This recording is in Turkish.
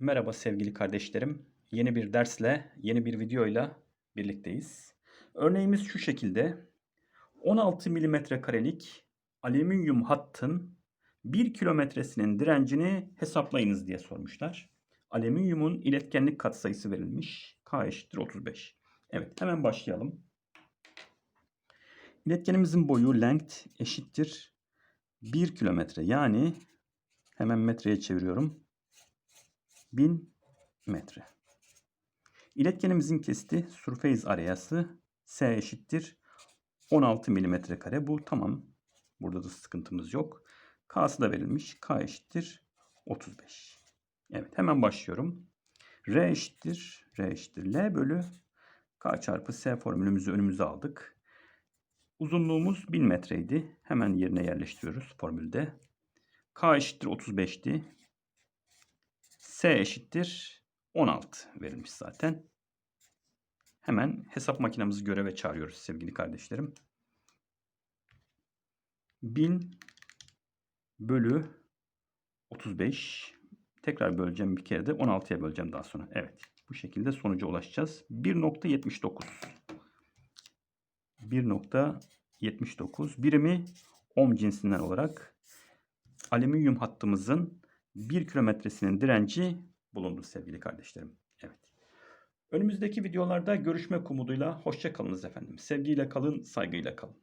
Merhaba sevgili kardeşlerim. Yeni bir dersle, yeni bir videoyla birlikteyiz. Örneğimiz şu şekilde. 16 milimetre karelik alüminyum hattın 1 kilometresinin direncini hesaplayınız diye sormuşlar. Alüminyumun iletkenlik katsayısı verilmiş. K eşittir 35. Evet hemen başlayalım. İletkenimizin boyu length eşittir 1 kilometre. Yani hemen metreye çeviriyorum. 1000 metre. İletkenimizin kesti surface arayası S eşittir 16 milimetre kare. Bu tamam. Burada da sıkıntımız yok. K'sı da verilmiş. K eşittir 35. Evet hemen başlıyorum. R eşittir. R eşittir. L bölü K çarpı S formülümüzü önümüze aldık. Uzunluğumuz 1000 metreydi. Hemen yerine yerleştiriyoruz formülde. K eşittir 35'ti. S eşittir 16 verilmiş zaten. Hemen hesap makinemizi göreve çağırıyoruz sevgili kardeşlerim. 1000 bölü 35 tekrar böleceğim bir kere de 16'ya böleceğim daha sonra. Evet bu şekilde sonuca ulaşacağız. 1.79 1.79 birimi ohm cinsinden olarak alüminyum hattımızın 1 kilometresinin direnci bulundu sevgili kardeşlerim. Evet. Önümüzdeki videolarda görüşmek umuduyla hoşça kalınız efendim. Sevgiyle kalın, saygıyla kalın.